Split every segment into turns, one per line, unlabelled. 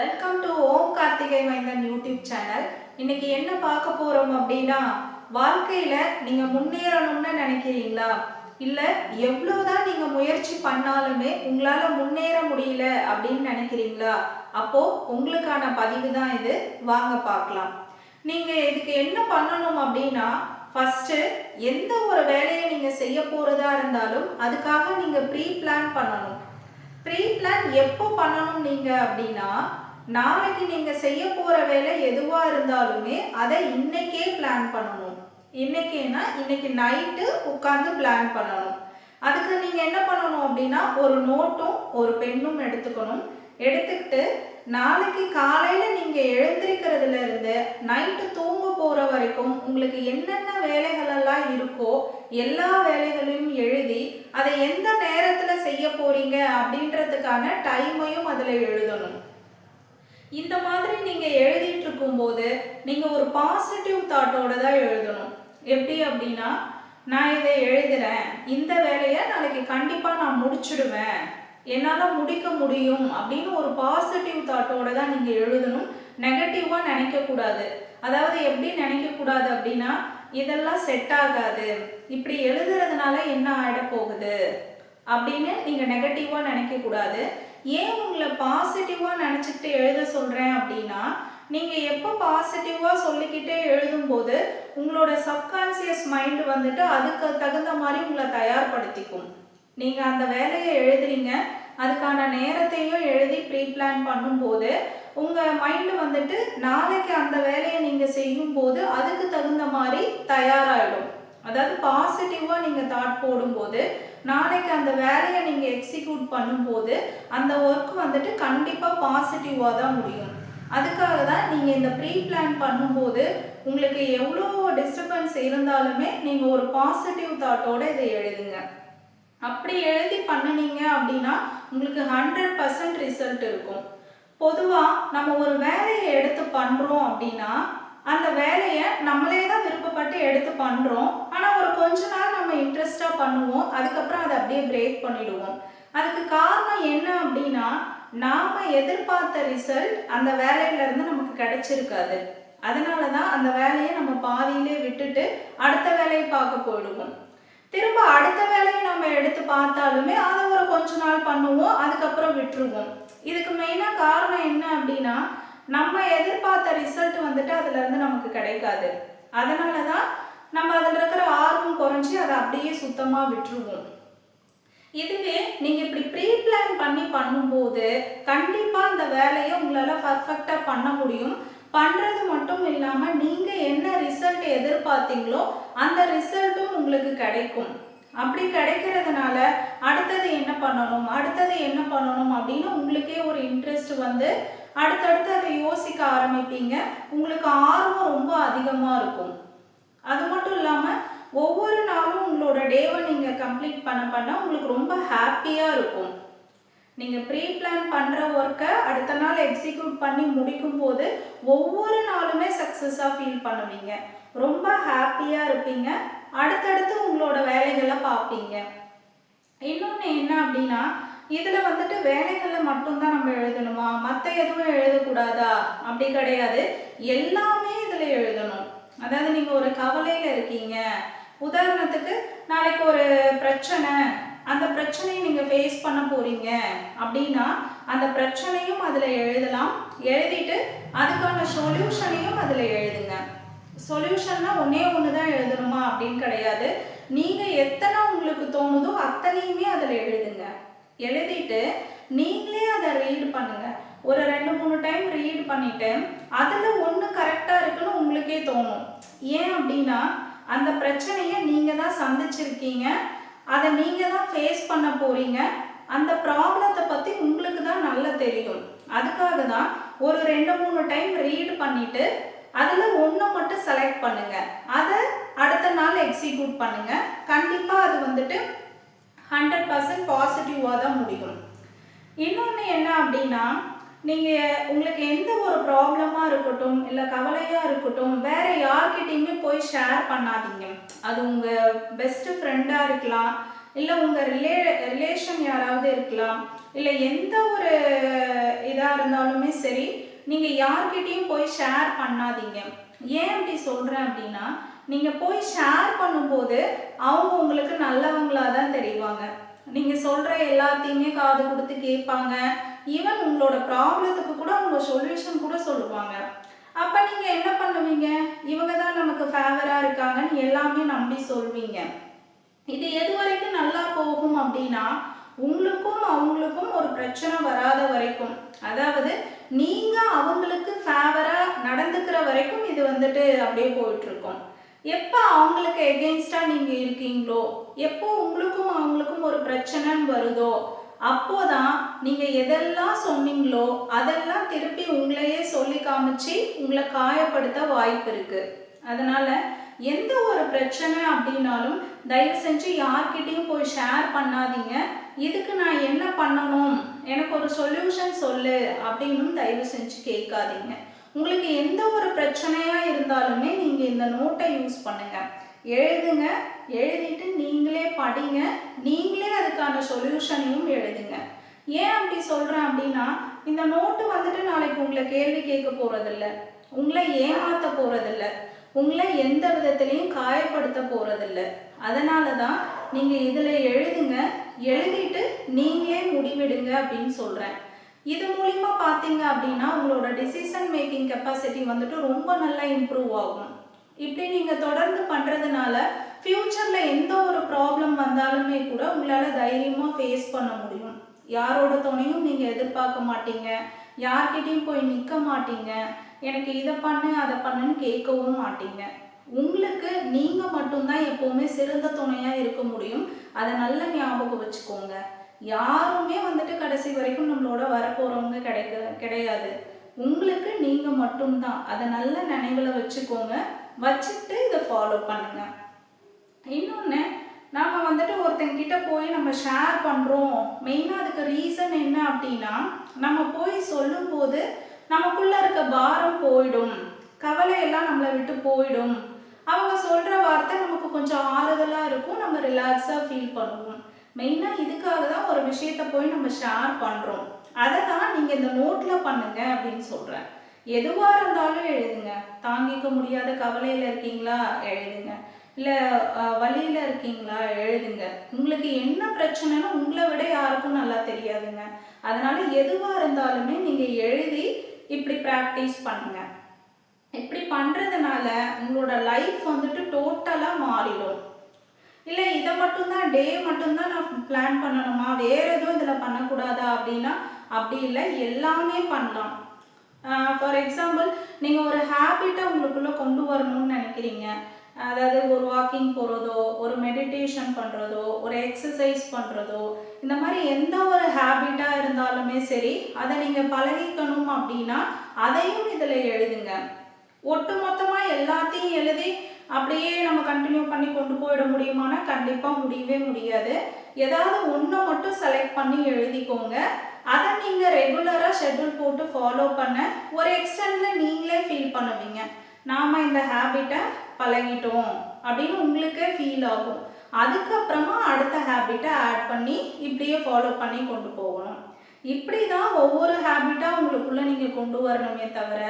Welcome to ஓம் கார்த்திகை மைந்தன் YouTube channel இன்னைக்கு என்ன பார்க்க போறோம் அப்படின்னா வாழ்க்கையில நீங்க முன்னேறணும்னு நினைக்கிறீங்களா? இல்ல எவ்வளவுதான் நீங்க முயற்சி பண்ணாலுமே உங்களால முன்னேற முடியல அப்படின்னு நினைக்கிறீங்களா? அப்போ உங்களுக்கான பதிவு தான் இது. வாங்க பார்க்கலாம். நீங்க இதுக்கு என்ன பண்ணணும் அப்படின்னா ஃபர்ஸ்ட் எந்த ஒரு வேலையை நீங்க செய்ய போறதா இருந்தாலும் அதுக்காக நீங்க ப்ரீ பிளான் பண்ணணும். ப்ரீ பிளான் எப்போ பண்ணணும் நீங்க அப்படின்னா நாளைக்கு நீங்க செய்ய போற வேலை எதுவா இருந்தாலுமே அதை இன்னைக்கே பிளான் பண்ணணும். இன்னைக்கேனா இன்னைக்கு நைட்டு உட்காந்து பிளான் பண்ணணும். அதுக்கு நீங்க என்ன பண்ணணும் அப்படின்னா ஒரு நோட்டும் ஒரு பெண்ணும் எடுத்துக்கணும். எடுத்துக்கிட்டு நாளைக்கு காலையில நீங்க எழுந்திருக்கிறதுல இருந்து நைட்டு தூங்க போற வரைக்கும் உங்களுக்கு என்னென்ன வேலைகள் எல்லாம் இருக்கோ எல்லா வேலைகளையும் எழுதி அதை எந்த நேரத்துல செய்ய போறீங்க அப்படின்றதுக்கான டைமையும் அதுல எழுதணும். இந்த மாதிரி நீங்கள் எழுதிட்டு இருக்கும்போது நீங்கள் ஒரு பாசிட்டிவ் தாட்டோட தான் எழுதணும். எப்படி அப்படின்னா நான் இதை எழுதுறேன். இந்த வேலையை நாளைக்கு கண்டிப்பாக நான் முடிச்சிடுவேன். என்னால் முடிக்க முடியும் அப்படின்னு ஒரு பாசிட்டிவ் தாட்டோட தான் நீங்கள் எழுதணும். நெகட்டிவாக நினைக்கக்கூடாது அதாவது எப்படி நினைக்கக்கூடாது அப்படின்னா இதெல்லாம் செட் ஆகாது. இப்படி எழுதுறதுனால என்ன ஆகிட போகுது? அப்படின்னு நீங்கள் நெகட்டிவாக நினைக்கக்கூடாது ஏன் உங்களை பாசிட்டிவாக நினச்சிக்கிட்டு எழுத சொல்கிறேன் அப்படின்னா நீங்கள் எப்போ பாசிட்டிவாக சொல்லிக்கிட்டே எழுதும்போது உங்களோட சப்கான்சியஸ் மைண்டு வந்துட்டு அதுக்கு தகுந்த மாதிரி உங்களை தயார்படுத்திக்கும். நீங்கள் அந்த வேலையை எழுதுறீங்க அதுக்கான நேரத்தையும் எழுதி ப்ரீ பிளான் பண்ணும்போது உங்கள் மைண்டு வந்துட்டு நாளைக்கு அந்த வேலையை நீங்கள் செய்யும்போது அதுக்கு தகுந்த மாதிரி தயாராகிடும் அதாவது பாசிட்டிவாக நீங்கள் தாட் போடும்போது நாளைக்கு அந்த வேலையை நீங்கள் எக்ஸிக்யூட் பண்ணும்போது அந்த ஒர்க் வந்துட்டு கண்டிப்பாக பாசிட்டிவாக தான் முடியும். அதுக்காக தான் நீங்கள் இந்த ப்ரீ பிளான் பண்ணும்போது உங்களுக்கு எவ்வளோ டிஸ்டர்பன்ஸ் இருந்தாலுமே நீங்கள் ஒரு பாசிட்டிவ் தாட்டோட இதை எழுதுங்க. அப்படி எழுதி பண்ணுனீங்க அப்படின்னா உங்களுக்கு ஹண்ட்ரட் பர்சன்ட் ரிசல்ட் இருக்கும். பொதுவாக நம்ம ஒரு வேலையை எடுத்து பண்ணுறோம் அப்படின்னா அந்த வேலையை நம்மளே தான் விருப்பப்பட்டு எடுத்து பண்ணுறோம் ஆனால் ஒரு கொஞ்ச நாள் நம்ம இன்ட்ரெஸ்டாக பண்ணுவோம். அதுக்கப்புறம் அதை அப்படியே பிரேக் பண்ணிடுவோம். அதுக்கு காரணம் என்ன அப்படின்னா நாம் எதிர்பார்த்த ரிசல்ட் அந்த வேலையிலேருந்து நமக்கு கிடைச்சிருக்காது. அதனால தான் அந்த வேலையை நம்ம பாதியிலே விட்டுட்டு அடுத்த வேலையை பார்க்க போயிடுவோம். திரும்ப அடுத்த வேலையை நம்ம எடுத்து பார்த்தாலுமே அதை ஒரு கொஞ்ச நாள் பண்ணுவோம். அதுக்கப்புறம் விட்டுருவோம். இதுக்கு மெயினாக காரணம் என்ன அப்படின்னா நம்ம எதிர்பார்த்த ரிசல்ட் வந்துட்டு அதுலேருந்து நமக்கு கிடைக்காது. அதனால தான் நம்ம அதில் இருக்கிற ஆர்வம் குறைஞ்சி அதை அப்படியே சுத்தமாக விட்டுருவோம். இதுவே நீங்கள் இப்படி ப்ரீ பிளான் பண்ணி பண்ணும்போது கண்டிப்பாக அந்த வேலையை உங்களால் பர்ஃபெக்டாக பண்ண முடியும். பண்ணுறது மட்டும் இல்லாமல் நீங்கள் என்ன ரிசல்ட் எதிர்பார்த்தீங்களோ அந்த ரிசல்ட்டும் உங்களுக்கு கிடைக்கும். அப்படி கிடைக்கிறதுனால அடுத்தது என்ன பண்ணணும் அடுத்தது என்ன பண்ணணும் அப்படின்னு உங்களுக்கே ஒரு இன்ட்ரெஸ்ட் வந்து அடுத்தடுத்து அதை யோசிக்க ஆரம்பிப்பீங்க. உங்களுக்கு ஆர்வம் ரொம்ப அதிகமாக இருக்கும். அது மட்டும் இல்லாமல் ஒவ்வொரு நாளும் உங்களோட டேவை நீங்கள் கம்ப்ளீட் பண்ண பண்ண உங்களுக்கு ரொம்ப ஹாப்பியாக இருக்கும். நீங்கள் ப்ரீ பிளான் பண்ணுற ஒர்க்கை அடுத்த நாள் எக்ஸிக்யூட் பண்ணி முடிக்கும் போது ஒவ்வொரு நாளுமே சக்ஸஸாக ஃபீல் பண்ணுவீங்க. ரொம்ப ஹாப்பியாக இருப்பீங்க. அடுத்தடுத்து உங்களோட வேலைகளை பார்ப்பீங்க. இன்னொன்று என்ன அப்படின்னா இதில் வந்துட்டு வேலைகளை மட்டும்தான் நம்ம எழுதணுமா? மற்ற எதுவும் எழுதக்கூடாதா? அப்படி கிடையாது. எல்லாமே இதில் எழுதணும். அதாவது நீங்கள் ஒரு கவலையில் இருக்கீங்க. உதாரணத்துக்கு நாளைக்கு ஒரு பிரச்சனை. அந்த பிரச்சனையை நீங்கள் ஃபேஸ் பண்ண போகிறீங்க அப்படின்னா அந்த பிரச்சனையும் அதில் எழுதலாம். எழுதிட்டு அதுக்கான சொல்யூஷனையும் அதில் எழுதுங்க. சொல்யூஷன்னா ஒன்றே ஒன்று தான் எழுதணுமா? அப்படின்னு கிடையாது. நீங்கள் எத்தனை உங்களுக்கு தோணுதோ அத்தனையுமே அதில் எழுதுங்க. எழுதிட்டு நீங்களே அதை ரீட் பண்ணுங்க. ஒரு ரெண்டு மூணு டைம் ரீட் பண்ணிட்டு அதில் ஒன்று கரெக்டாக இருக்குன்னு உங்களுக்கே தோணும். ஏன் அப்படின்னா அந்த பிரச்சனையை நீங்கள் தான் சந்திச்சிருக்கீங்க. அதை நீங்கள் தான் ஃபேஸ் பண்ண போகிறீங்க அந்த ப்ராப்ளத்தை பற்றி உங்களுக்கு தான் நல்லா தெரியும். அதுக்காக தான் ஒரு ரெண்டு மூணு டைம் ரீட் பண்ணிவிட்டு அதில் ஒன்று மட்டும் செலக்ட் பண்ணுங்கள் அதை அடுத்த நாள் எக்ஸிக்யூட் பண்ணுங்கள் கண்டிப்பாக அது வந்துட்டு ஹண்ட்ரட் பர்சன்ட் பாசிட்டிவாக தான் முடியும். இன்னொன்று என்ன அப்படின்னா நீங்கள் உங்களுக்கு எந்த ஒரு ப்ராப்ளமாக இருக்கட்டும் இல்லை கவலையாக இருக்கட்டும் வேறு யார்கிட்டையுமே போய் ஷேர் பண்ணாதீங்க. அது உங்கள் பெஸ்ட்டு ஃப்ரெண்டாக இருக்கலாம் இல்லை உங்கள் ரிலே ரிலேஷன் யாராவது இருக்கலாம் இல்லை எந்த ஒரு இதாக இருந்தாலுமே சரி நீங்கள் யார்கிட்டையும் போய் ஷேர் பண்ணாதீங்க. ஏன் அப்படி சொல்கிறேன் அப்படின்னா நீங்கள் போய் ஷேர் பண்ணும்போது அவங்க உங்களுக்கு நல்லவங்களாக தான் தெரிவாங்க. நீங்கள் சொல்கிற எல்லாத்தையுமே காது கொடுத்து கேட்பாங்க. ஈவன் உங்களோட ப்ராப்ளத்துக்கு கூட அவங்க சொல்யூஷன் கூட சொல்லுவாங்க. அப்போ நீங்கள் என்ன பண்ணுவீங்க? இவங்க தான் நமக்கு ஃபேவராக இருக்காங்கன்னு எல்லாமே நம்பி சொல்வீங்க. இது எது வரைக்கும் நல்லா போகும் அப்படின்னா உங்களுக்கும் அவங்களுக்கும் ஒரு பிரச்சனை வராத வரைக்கும். அதாவது நீங்கள் அவங்களுக்கு ஃபேவராக நடந்துக்கிற வரைக்கும் இது வந்துட்டு அப்படியே போயிட்டுருக்கோம் இருக்கும். எப்போ அவங்களுக்கு எகெயின்ஸ்டாக நீங்கள் இருக்கீங்களோ எப்போ உங்களுக்கும் அவங்களுக்கும் ஒரு பிரச்சனைன்னு வருதோ அப்போதான் நீங்கள் எதெல்லாம் சொன்னீங்களோ அதெல்லாம் திருப்பி உங்களையே சொல்லி காமிச்சு உங்களை காயப்படுத்த வாய்ப்பு இருக்குது அதனால் எந்த ஒரு பிரச்சனை அப்படின்னாலும் தயவு செஞ்சு யார்கிட்டையும் போய் ஷேர் பண்ணாதீங்க. இதுக்கு நான் என்ன பண்ணணும்? எனக்கு ஒரு சொல்யூஷன் சொல்லு அப்படின்னு தயவு செஞ்சு கேட்காதீங்க. உங்களுக்கு எந்த ஒரு பிரச்சனையாக இருந்தாலுமே நீங்கள் இந்த நோட்டை யூஸ் பண்ணுங்க. எழுதுங்க எழுதிட்டு நீங்களே படிங்க. நீங்களே அதுக்கான சொல்யூஷனையும் எழுதுங்க. ஏன் அப்படி சொல்கிறேன் அப்படின்னா இந்த நோட்டு வந்துட்டு நாளைக்கு உங்களை கேள்வி கேட்க போகிறதில்ல உங்களை ஏமாற்ற போகிறதில்ல உங்களை எந்த விதத்துலேயும் காயப்படுத்த போகிறதில்ல அதனால தான் நீங்கள் இதில் எழுதுங்க. எழுதிட்டு நீங்களே முடிவெடுங்க அப்படின்னு சொல்கிறேன் இது மூலிமா பார்த்தீங்க அப்படின்னா உங்களோட டிசிஷன் மேக்கிங் கெப்பாசிட்டி வந்துட்டு ரொம்ப நல்லா இம்ப்ரூவ் ஆகும். இப்படி நீங்கள் தொடர்ந்து பண்ணுறதுனால ஃப்யூச்சரில் எந்த ஒரு ப்ராப்ளம் வந்தாலுமே கூட உங்களால் தைரியமாக ஃபேஸ் பண்ண முடியும். யாரோட துணையும் நீங்கள் எதிர்பார்க்க மாட்டீங்க. யார்கிட்டையும் போய் நிற்க மாட்டீங்க. எனக்கு இதை பண்ணு அதை பண்ணுன்னு கேட்கவும் மாட்டீங்க. உங்களுக்கு நீங்கள் மட்டும்தான் எப்போவுமே சிறந்த துணையாக இருக்க முடியும். அதை நல்ல ஞாபகம் வச்சுக்கோங்க. யாருமே வந்துட்டு கடைசி வரைக்கும் உங்களோட வரப்போறவங்க கிடைக்க கிடையாது. உங்களுக்கு நீங்க மட்டும்தான். அதை நல்ல நினைவுல வச்சுக்கோங்க. வச்சுட்டு இதை ஃபாலோ பண்ணுங்க. இன்னொன்று நம்ம வந்துட்டு ஒருத்தங்கிட்ட போய் நம்ம ஷேர் பண்ணுறோம் மெயினாக அதுக்கு ரீசன் என்ன அப்படின்னா நம்ம போய் சொல்லும்போது நமக்குள்ள இருக்க பாரம் போயிடும். கவலை எல்லாம் நம்மளை விட்டு போயிடும். அவங்க சொல்கிற வார்த்தை நமக்கு கொஞ்சம் ஆறுதலாக இருக்கும். நம்ம ரிலாக்ஸாக ஃபீல் பண்ணுவோம். மெயினாக இதுக்காக தான் ஒரு விஷயத்த போய் நம்ம ஷேர் பண்ணுறோம் அதை தான் நீங்கள் இந்த நோட்டில் பண்ணுங்க அப்படின்னு சொல்கிறேன் எதுவாக இருந்தாலும் எழுதுங்க. தாங்கிக்க முடியாத கவலையில் இருக்கீங்களா? எழுதுங்க. இல்லை வழியில் இருக்கீங்களா? எழுதுங்க. உங்களுக்கு என்ன பிரச்சனைன்னு உங்களை விட யாருக்கும் நல்லா தெரியாதுங்க. அதனால எதுவாக இருந்தாலுமே நீங்கள் எழுதி இப்படி ப்ராக்டிஸ் பண்ணுங்க. இப்படி பண்ணுறதுனால உங்களோட லைஃப் வந்துட்டு டோட்டலாக மாறிடும். இல்லை இதை மட்டும்தான் டே மட்டும்தான் நான் பிளான் பண்ணணுமா? வேற எதுவும் இதில் பண்ணக்கூடாதா அப்படின்னா? அப்படி இல்லை எல்லாமே பண்ணலாம். ஃபார் எக்ஸாம்பிள் நீங்கள் ஒரு ஹேபிட்டை உங்களுக்குள்ளே கொண்டு வரணும்னு நினைக்கிறீங்க. அதாவது ஒரு வாக்கிங் போகிறதோ ஒரு மெடிடேஷன் பண்ணுறதோ ஒரு எக்ஸசைஸ் பண்ணுறதோ இந்த மாதிரி எந்த ஒரு ஹேபிட்டாக இருந்தாலுமே சரி அதை நீங்கள் பழகிக்கணும் அப்படின்னா அதையும் இதில் எழுதுங்க. ஒட்டு மொத்தமாக எல்லாத்தையும் எழுதி அப்படியே நம்ம கண்டினியூ பண்ணி கொண்டு போயிட முடியுமானா கண்டிப்பாக முடியவே முடியாது. ஏதாவது ஒன்றை மட்டும் செலக்ட் பண்ணி எழுதிக்கோங்க. அதை நீங்கள் ரெகுலராக ஷெட்யூல் போட்டு ஃபாலோ பண்ண ஒரு எக்ஸ்டெண்டில் நீங்களே ஃபீல் பண்ணுவீங்க. நாம் இந்த ஹேபிட்டை பழகிட்டோம் அப்படின்னு உங்களுக்கே ஃபீல் ஆகும். அதுக்கப்புறமா அடுத்த ஹேபிட்டை ஆட் பண்ணி இப்படியே ஃபாலோ பண்ணி கொண்டு போகணும். இப்படி தான் ஒவ்வொரு ஹேபிட்டாக உங்களுக்குள்ளே நீங்கள் கொண்டு வரணுமே தவிர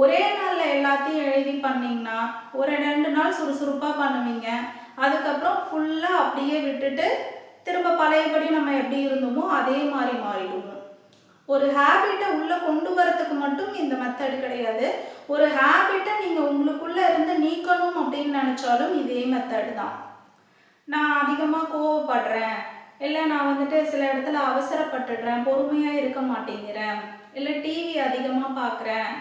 ஒரே நாளில் எல்லாத்தையும் எழுதி பண்ணிங்கன்னா ஒரு ரெண்டு நாள் சுறுசுறுப்பாக பண்ணுவீங்க. அதுக்கப்புறம் ஃபுல்லாக அப்படியே விட்டுட்டு திரும்ப பழையபடி நம்ம எப்படி இருந்தோமோ அதே மாதிரி மாறிடுவோம். ஒரு ஹேபிட்டை உள்ளே கொண்டு வரத்துக்கு மட்டும் இந்த மெத்தட் கிடையாது. ஒரு ஹேபிட்டை நீங்கள் உங்களுக்குள்ளே இருந்து நீக்கணும் அப்படின்னு நினச்சாலும் இதே மெத்தட் தான். நான் அதிகமாக கோவப்படுறேன். இல்லை நான் வந்துட்டு சில இடத்துல அவசரப்பட்டுடுறேன் பொறுமையாக இருக்க மாட்டேங்கிறேன் இல்லை டிவி அதிகமாக பார்க்குறேன்.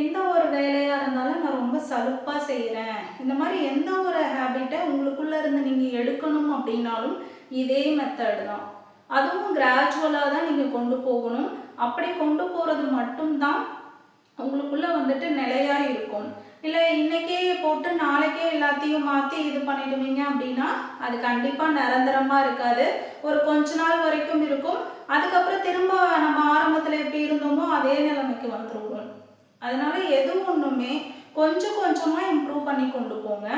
எந்த ஒரு வேலையாக இருந்தாலும் நான் ரொம்ப சலுப்பாக செய்கிறேன். இந்த மாதிரி எந்த ஒரு ஹேபிட்டை உங்களுக்குள்ளே இருந்து நீங்கள் எடுக்கணும் அப்படின்னாலும் இதே மெத்தடு தான். அதுவும் கிராஜுவலாக தான் நீங்கள் கொண்டு போகணும். அப்படி கொண்டு போகிறது மட்டும்தான் உங்களுக்குள்ளே வந்துட்டு நிலையாக இருக்கும். இல்லை இன்னைக்கே போட்டு நாளைக்கே எல்லாத்தையும் மாற்றி இது பண்ணிடுவீங்க அப்படின்னா அது கண்டிப்பாக நிரந்தரமாக இருக்காது. ஒரு கொஞ்ச நாள் வரைக்கும் இருக்கும். அதுக்கப்புறம் திரும்ப நம்ம ஆரம்பத்தில் எப்படி இருந்தோமோ அதே நிலைமைக்கு வந்துருவோம் அதனால எது ஒன்றுமே கொஞ்சம் கொஞ்சமாக இம்ப்ரூவ் பண்ணி கொண்டு போங்க.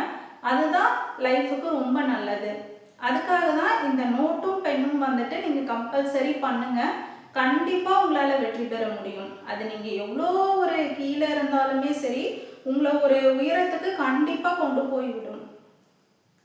அதுதான் லைஃபுக்கு ரொம்ப நல்லது. அதுக்காக தான் இந்த நோட்டும் பெண்ணும் வந்துட்டு நீங்கள் கம்பல்சரி பண்ணுங்க. கண்டிப்பாக உங்களால் வெற்றி பெற முடியும். அது நீங்கள் எவ்வளோ ஒரு கீழே இருந்தாலுமே சரி உங்களை ஒரு உயரத்துக்கு கண்டிப்பாக கொண்டு போய் விடும்